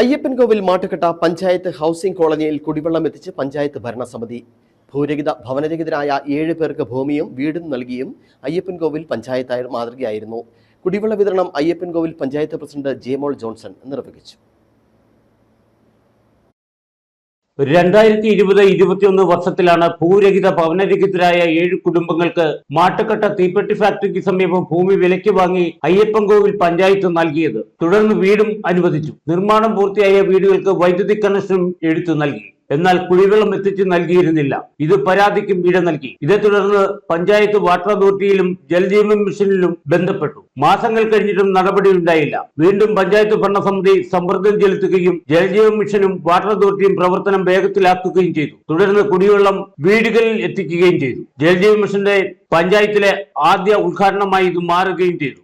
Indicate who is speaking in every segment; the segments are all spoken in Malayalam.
Speaker 1: അയ്യപ്പൻകോവിൽ മാട്ടുകെട്ട പഞ്ചായത്ത് ഹൗസിംഗ് കോളനിയിൽ കുടിവെള്ളം എത്തിച്ച് പഞ്ചായത്ത് ഭരണസമിതി. ഭൂരഹിത ഭവനരഹിതരായ ഏഴ് പേർക്ക് ഭൂമിയും വീടും നൽകിയും അയ്യപ്പൻകോവിൽ പഞ്ചായത്തായ മാതൃകയായിരുന്നു. കുടിവെള്ള വിതരണം അയ്യപ്പൻകോവിൽ പഞ്ചായത്ത് പ്രസിഡന്റ് ജേമോൾ ജോൺസൺ നിർവഹിച്ചു.
Speaker 2: രണ്ടായിരത്തി ഇരുപത് ഇരുപത്തിയൊന്ന് വർഷത്തിലാണ് ഭൂരഹിത ഭവനരഹിതരായ ഏഴ് കുടുംബങ്ങൾക്ക് മാട്ടുക്കട്ട തീപ്പെട്ടി ഫാക്ടറിക്ക് സമീപം ഭൂമി വിലയ്ക്ക് വാങ്ങി അയ്യപ്പൻകോവിൽ പഞ്ചായത്ത് നൽകിയത്. തുടർന്ന് വീടും അനുവദിച്ചു. നിർമ്മാണം പൂർത്തിയായ വീടുകൾക്ക് വൈദ്യുതി കണക്ഷനും എടുത്തു നൽകി. എന്നാൽ കുടിവെള്ളം എത്തിച്ചു നൽകിയിരുന്നില്ല. ഇത് പരാതിക്കും ഇട നൽകി. ഇതേ തുടർന്ന് പഞ്ചായത്ത് വാട്ടർ അതോറിറ്റിയിലും ജലജീവൻ മിഷനിലും ബന്ധപ്പെട്ടു. മാസങ്ങൾ കഴിഞ്ഞിട്ടും നടപടി ഉണ്ടായില്ല. വീണ്ടും പഞ്ചായത്ത് ഭരണസമിതി സമ്മർദ്ദം ചെലുത്തുകയും ജലജീവൻ മിഷനും വാട്ടർ അതോറിറ്റിയും പ്രവർത്തനം വേഗത്തിലാക്കുകയും ചെയ്തു. തുടർന്ന് കുടിവെള്ളം വീടുകളിൽ എത്തിക്കുകയും ചെയ്തു. ജലജീവൻ മിഷന്റെ പഞ്ചായത്തിലെ ആദ്യ ഉദ്ഘാടനമായി ഇത് മാറുകയും ചെയ്തു.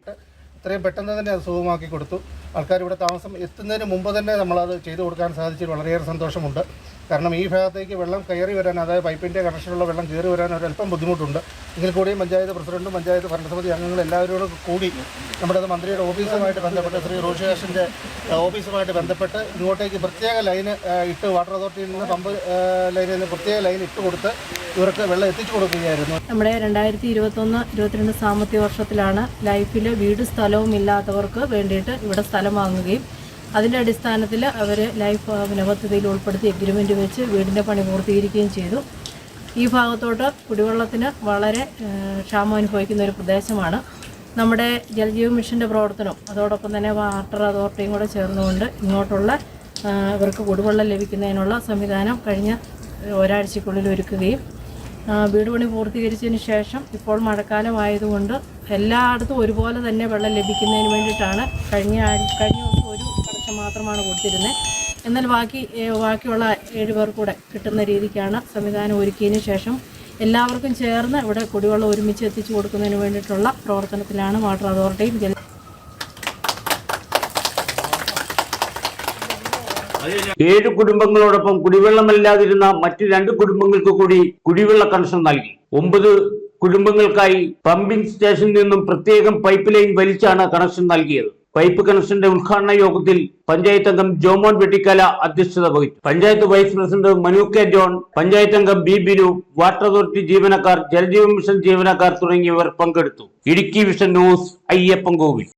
Speaker 3: ഇത്രയും പെട്ടെന്ന് തന്നെ അത് സുഖമാക്കി കൊടുത്തു. ആൾക്കാർ ഇവിടെ താമസം എത്തുന്നതിന് മുമ്പ് തന്നെ നമ്മളത് ചെയ്തു കൊടുക്കാൻ സാധിച്ചതിൽ വളരെയേറെ സന്തോഷമുണ്ട്. കാരണം ഈ ഭാഗത്തേക്ക് വെള്ളം കയറി വരാൻ അതായത് പൈപ്പിന്റെ കണക്ഷനുള്ള വെള്ളം കയറി വരാൻ ഒരു അല്പം ബുദ്ധിമുട്ടുണ്ട്. എങ്കിൽ കൂടിയും പഞ്ചായത്ത് പ്രസിഡന്റും പഞ്ചായത്ത് ഭരണസമിതി അംഗങ്ങളും എല്ലാവരോടും കൂടി നമ്മുടെ മന്ത്രിയുടെ ഓഫീസുമായിട്ട് ബന്ധപ്പെട്ട് ശ്രീ റോഷിയാഷിന്റെ ഓഫീസുമായിട്ട് ബന്ധപ്പെട്ട് ഇങ്ങോട്ടേക്ക് പ്രത്യേക ലൈന് ഇട്ട് വാട്ടർ അതോറിറ്റിയിൽ നിന്ന് പമ്പ് ലൈനിൽ നിന്ന് പ്രത്യേക ലൈൻ ഇട്ട് കൊടുത്ത് ഇവർക്ക് വെള്ളം എത്തിച്ചു കൊടുക്കുകയായിരുന്നു.
Speaker 4: നമ്മുടെ രണ്ടായിരത്തി ഇരുപത്തൊന്ന് ഇരുപത്തിരണ്ട് സാമ്പത്തിക വർഷത്തിലാണ് ലൈഫിൽ വീട് സ്ഥലവും ഇല്ലാത്തവർക്ക് വേണ്ടിയിട്ട് ഇവിടെ സ്ഥലം വാങ്ങുകയും അതിന്റെ അടിസ്ഥാനത്തിൽ അവർ ലൈഫ് പിന്നെ പദ്ധതിയിൽ ഉൾപ്പെടുത്തി എഗ്രിമെന്റ് വെച്ച് വീടിന്റെ പണി പൂർത്തീകരിക്കുകയും ചെയ്തു. ഈ ഭാഗത്തോട്ട് കുടിവെള്ളത്തിന് വളരെ ക്ഷാമം അനുഭവിക്കുന്ന ഒരു പ്രദേശമാണ്. നമ്മുടെ ജലജീവ മിഷന്റെ പ്രവർത്തനം അതോടൊപ്പം തന്നെ വാട്ടർ അതോറിറ്റിയും കൂടെ ചേർന്നുകൊണ്ട് ഇങ്ങോട്ടുള്ള ഇവർക്ക് കുടിവെള്ളം ലഭിക്കുന്നതിനുള്ള സംവിധാനം കഴിഞ്ഞ ഒരാഴ്ചക്കുള്ളിൽ ഒരുക്കുകയും വീട് പണി പൂർത്തീകരിച്ചതിന് ശേഷം ഇപ്പോൾ മഴക്കാലമായതുകൊണ്ട് എല്ലായിടത്തും ഒരുപോലെ തന്നെ വെള്ളം ലഭിക്കുന്നതിന് വേണ്ടിയിട്ടാണ് കഴിഞ്ഞ കഴിഞ്ഞ കണക്ഷൻ മാത്രമാണ് കൊടുത്തിരുന്നത് എന്നാൽ ബാക്കി ബാക്കിയുള്ള ഏഴ് പേർ കൂടെ കിട്ടുന്ന രീതിക്കാണ് സംവിധാനം ഒരുക്കിയതിന് ശേഷം എല്ലാവർക്കും ചേർന്ന് ഇവിടെ കുടിവെള്ളം ഒരുമിച്ച് എത്തിച്ചു കൊടുക്കുന്നതിന് വേണ്ടിയിട്ടുള്ള പ്രവർത്തനത്തിലാണ് വാട്ടർ അതോറിറ്റിയും ജല
Speaker 2: ഏഴ് കുടുംബങ്ങളോടൊപ്പം കുടിവെള്ളമല്ലാതിരുന്ന മറ്റു രണ്ട് കുടുംബങ്ങൾക്ക് കൂടി കുടിവെള്ള കണക്ഷൻ നൽകി. ഒമ്പത് കുടുംബങ്ങൾക്കായി പമ്പിംഗ് സ്റ്റേഷനിൽ നിന്നും പ്രത്യേകം പൈപ്പ് ലൈൻ വലിച്ചാണ് കണക്ഷൻ നൽകിയത്. പൈപ്പ് കണക്ഷന്റെ ഉദ്ഘാടന യോഗത്തിൽ പഞ്ചായത്ത് അംഗം ജോമോൻ വെട്ടിക്കല അധ്യക്ഷത വഹിച്ചു. Panchayat vice president Manu K John panchayat അംഗം ബി ബിനു വാട്ടർ അതോറിറ്റി ജീവനക്കാർ ജലജീവൻ മിഷൻ ജീവനക്കാർ തുടങ്ങിയവർ പങ്കെടുത്തു. Idukki vision news Ayyappan Ayyappankovil.